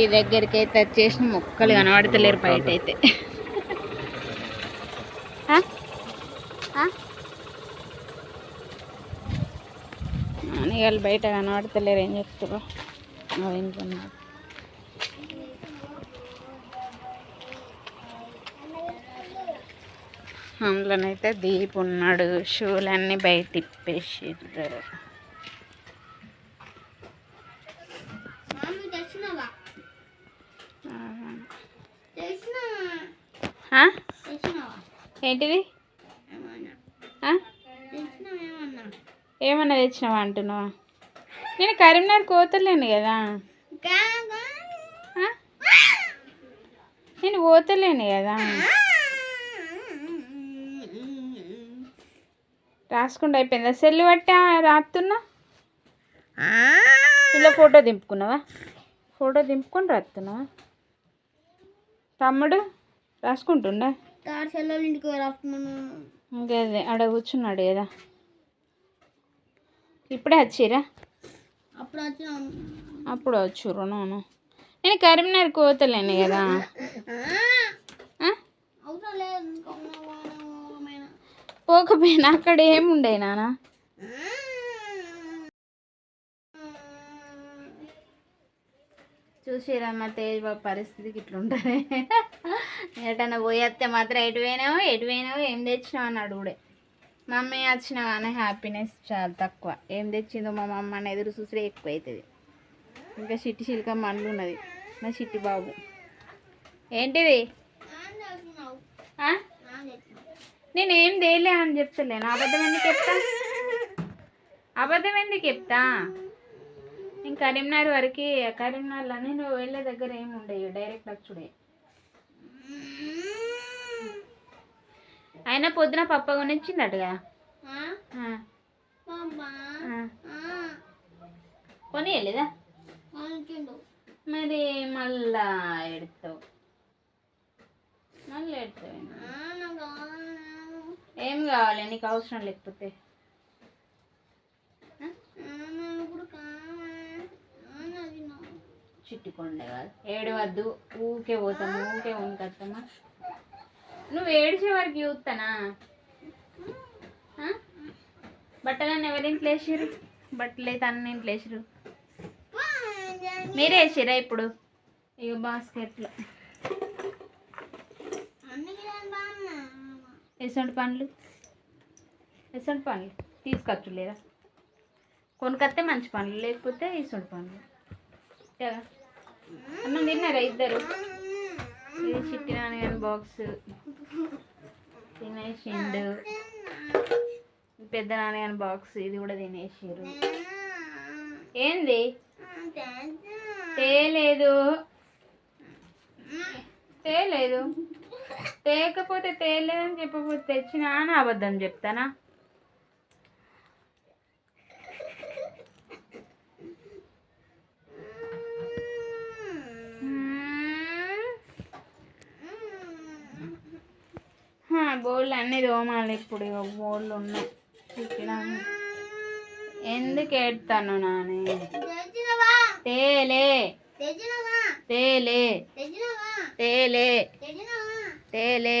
ఇంటి దగ్గరికి అయితే వచ్చేసిన మొక్కలు కనబడతలేరు బయట అయితే? నాన్నగారు బయట కనబడతలేరు ఏం చెప్తారు వింటున్నారు అందులోనైతే దీప్ ఉన్నాడు షూలన్నీ బయట తిప్పేసి ఆ? ఏంటిది? ఏమన్నా? తెచ్చినావా అంటున్నావా? నేను కరీంనగర్ పోతలేను కదా? నేను పోతలేను కదా. రాసుకుంటూ అయిపోయిందా? సెల్ బట్టి రాస్తున్నా ఇలా ఫోటో దింపుకున్నావా? ఫోటో దింపుకొని రాస్తున్నావా తమ్ముడు రాసుకుంటుండా? తాడు సెల్లెళ్ళ ఇంటికి రాస్తున్నాను. ఇంకా అదే ఆడ కూర్చున్నాడు కదా. ఇప్పుడే వచ్చిరా? అప్పుడు వచ్చిన. అప్పుడు వచ్చురు నూను నేను కరీంనగర్ పోతలేను కదా. పోకపోయినా అక్కడ ఏముండే నాన్న చూసిరమ్మ తేజ్ బాబు పరిస్థితికి ఇట్లా ఉంటుంది ఎటన్నా పోయేస్తే మాత్రం ఎటు పోయినావు ఎటు పోయినావు ఏం తెచ్చినావు అని అడుగుడే. మమ్మీ వచ్చినావు అనే హ్యాపీనెస్ చాలా తక్కువ. ఏం తెచ్చిందో మా మమ్మ అని ఎదురు చూసే ఎక్కువ అవుతుంది ఇంకా చిట్టి చిలుక మండు ఉన్నది నా చిట్టి బాబు. ఏంటిది? నేనేం తేలే అని చెప్తలేను అబద్ధం ఎందుకు చెప్తా? అబద్ధం ఎందుకు చెప్తా? నేను కరీంనగర్ వరకు కరీంనగర్లో నేను వెళ్ళే దగ్గర ఏమి ఉండవు? డైరెక్ట్ వచ్చుడే అయినా పొద్దున పప్ప కొనిచ్చిందటగా. కొనియలేదా. మరి మళ్ళా ఎడతావు. మళ్ళీ ఎడతావు. ఏం కావాలి? నీకు అవసరం లేకపోతే ఆ? ఆ, నాకు కూడా కావాలి. నాన్న తిన్నావు. చిట్టుకొండే కాదు. ఏడవద్దు ఊకే పోతాము ఊకే ఉనికత్తమ్మా నువ్వు ఏడిచే వరకు చూస్తానా బట్టలన్నీ ఎవరింట్లో వేసిర్రు? బట్టలు అయితే అన్ని ఇంట్లో వేసిరు మీరే వేసిరా ఇప్పుడు? ఇక బాస్కెట్లో అందుకే ఎసంటి పండ్లు? ఎసంటి పండ్లు? తీసుకొచ్చు లేదా కొనుకొస్తే మంచి పండ్లు లేకపోతే ఇసంటి పండ్లు. కదా అన్నం తిన్నారా ఇద్దరు? ఇది చిట్టి నాన్నగారి బాక్స్ తినేసిండు. పెద్ద నాన్నగారి బాక్స్ ఇది కూడా తినేసారు ఏంది? తేలేదు. తేలేదు. తేకపోతే తేలేదని చెప్పకపోతే తెచ్చినా అని అబద్ధం చెప్తానా? బోళ్ళు అన్నీ దోమాలి ఇప్పుడు ఇక బోళ్ళు ఉన్నాయి. ఎందుకు ఏడుతాను నాని? తేలే? తేలే? తేలే? తేలే.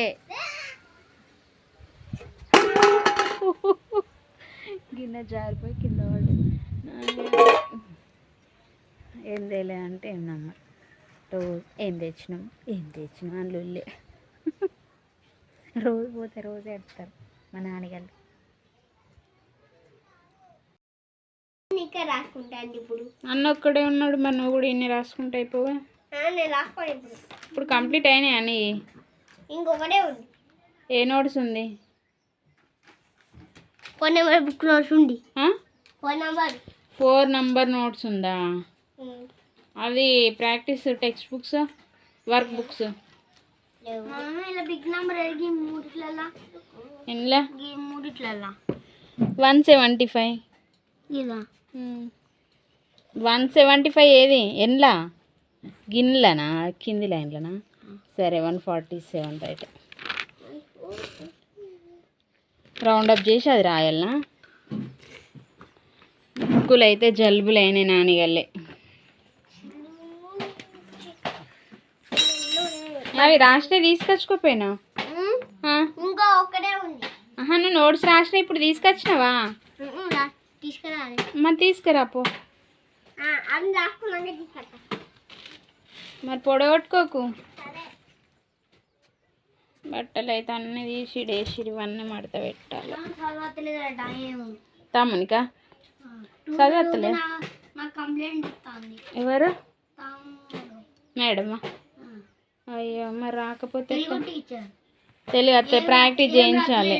గిన్నె జారిపోయి కింద పడి. ఏం తేలే అంటే ఏం నమ్మరు. రోజు ఏం తెచ్చినాం? ఏం తెచ్చినాం? అని లొల్లే. రోజు పోతే రోజు ఎడతారు మా నాన్నగారు నీకే రాసుకుంటాను ఇప్పుడు. అన్న ఒక్కడే ఉన్నాడు మరి నువ్వు కూడా ఇన్ని రాసుకుంటే అయిపోగా రాసుకోను ఇప్పుడు. ఇప్పుడు కంప్లీట్ అయినాయి అని ఇంకొకటే ఉంది. ఏ నోట్స్ ఉంది? ఫోన్ నెంబర్ బుక్ నోట్స్ ఉంది. ఆ? Phone number. Four number notes ఉందా? అది practice text books work books. ఇలా బిగ్ నెంబర్ ఈ మూడిట్లల్లా ఇంట్లో ఈ మూడిట్లల్లా వన్ సెవెంటీ ఫైవ్. ఇదా వన్ సెవెంటీ ఫైవ్ ఏది? ఎన్లా? గిన్నెలనా కింది లైన్లనా? సరే one forty seven right. Round up చేసి అది రాయాలనా? బుక్కులు అయితే జలుబులు అయినాయి నానిగల్లే. అవి రాష్ట్రే తీసుకొచ్చుకోపోయినా? ఇంకా ఉంది. ఆహా నువ్వు నోట్స్ రాసిన ఇప్పుడు తీసుకొచ్చినావా? ఉమ్, రా, తీసుకురాలి మరి తీసుకురా పో. మరి పొడగొట్టుకోకు. బట్టలు అయితే అన్నీ తీసి డేసి ఇవన్నీ మడత పెట్టాలి. తమ్మునికా? ఆ, చదవట్లే? నా- నాకు కంప్లైంట్ ఇస్తుంది ఎవరు? మేడమా? అయ్యో మరి రాకపోతే తెలుగు అట్లే ప్రాక్టీస్ చేయించాలి.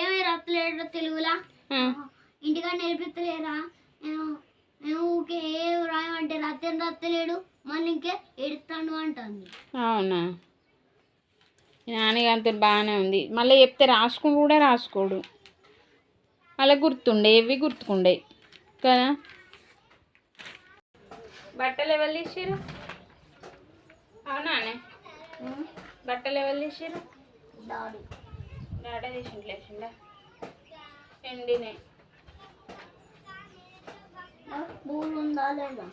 ఏమి రాత్రలేడు తెలుగులా? ఇంటికాడ నేర్పిస్తలేరా? నేను నేను ఊకే ఏ రాయమంటే రాత్రి రాత్తలేడు మళ్ళీ ఇంకే అంటుంది. అవునా? నాన్నగారితో బాగానే ఉంది. మళ్ళీ చెప్తే రాసుకుని కూడా రాసుకోడు. అలా గుర్తుండే ఇవి గుర్తుకుండే కదా? బట్టలు ఎవరు తీసిరు అవునానే బట్టలు ఎవరు తీసిరు డాడీ. డాడీ తీసింట్లేసిండా ఎండినే. పూలు ఉందా లేదా?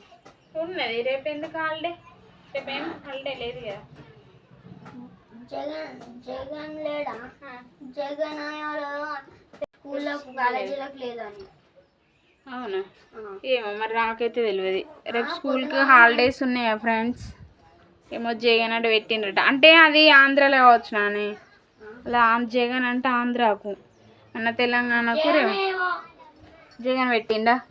ఉన్నది. రేపు ఎందుకు హాలిడే? రేపు ఏం హాలిడే లేదు కదా. జగన్ జగన్ లేడా? జగన్ స్కూళ్ళకు కాలేజీలకు లేదని. అవునా. ఏమో మరి నాకైతే తెలియదు రేపు స్కూల్కి హాలిడేస్ ఉన్నాయా ఫ్రెండ్స్? ఏమో జగన్ అంటే పెట్టిండ్రట. అంటే అది ఆంధ్రాలో కావచ్చు నాని. అలా ఆం- జగన్ అంటే ఆంధ్రాకు. అన్న తెలంగాణకు జగన్ పెట్టిండా?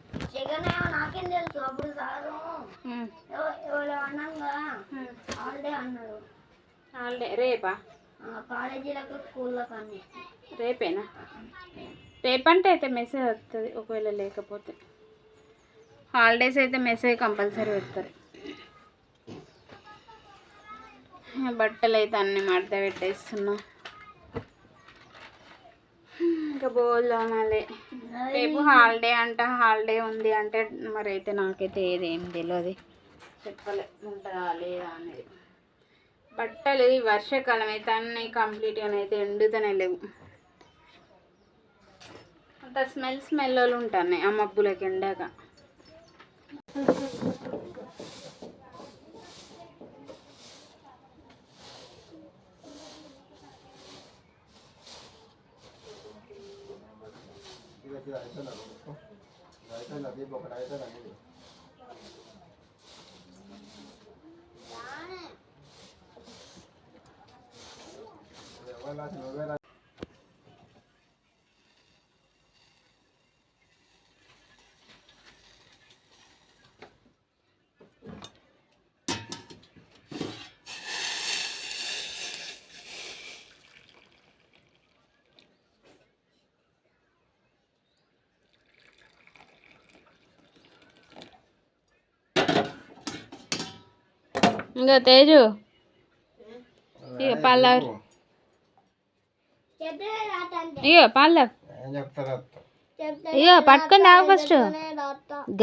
రేపా? రేపేనా? రేపంటే అయితే మెసేజ్ వస్తుంది ఒకవేళ లేకపోతే. హాలిడేస్ అయితే మెసేజ్ కంపల్సరీ పెడతారు. బట్టలు అయితే అన్ని మడత పెట్టేస్తున్నా. ఇంకా బోల్దామాలే రేపు హాలిడే అంట హాలిడే ఉంది అంటే మరి అయితే నాకైతే ఏదేం తెలియదు చెప్పలే ఉంటుందా లేదా అనేది. బట్టలు ఈ వర్షాకాలం అయితే అన్నీ కంప్లీట్గా అయితే ఎండుతూనే లేవు. అంత స్మెల్ స్మెల్ ఉంటాయి ఆ మబ్బులకి ఎండాక. gaveta en la luz. Gaveta en la tiempo, pero en la medio. Abuela, si me ఇగో పాలు తాగు. చెప్తే ఇగో పట్టుకొని తాగు ఫస్ట్.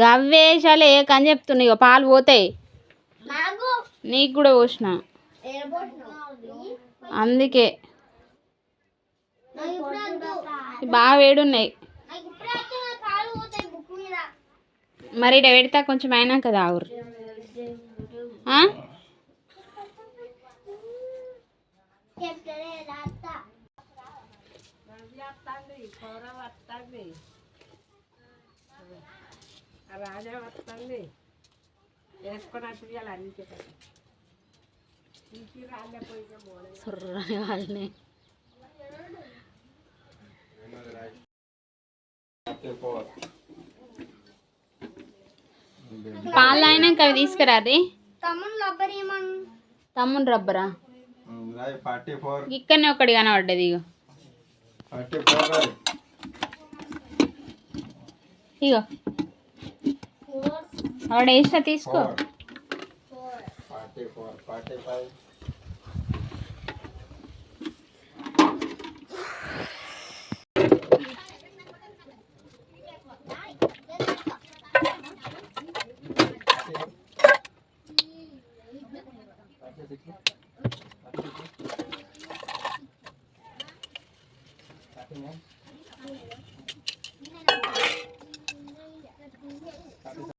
గవ్వేషాలు ఏ కని చెప్తున్నా ఇగో పాలు పోతాయి. నాకు? కూడా పోసిన. అందుకే. బాగా వేడున్నాయి. మరి ఇడ పెడతా కొంచెం అయినాక తాగురు ఆ? చెప్తే రాత సుర్రని వాళ్ళని. పాలు అయినాక అవి తీసుకురాది తమ్ముడు రబ్బర్ ఏమన్ తమ్ముని రబ్బరా? ఇక్కడనే ఒకటి కనబడ్డది ఇగో. ఇగో ఆవిడ వేసిన తీసుకో Dạ, Thank you.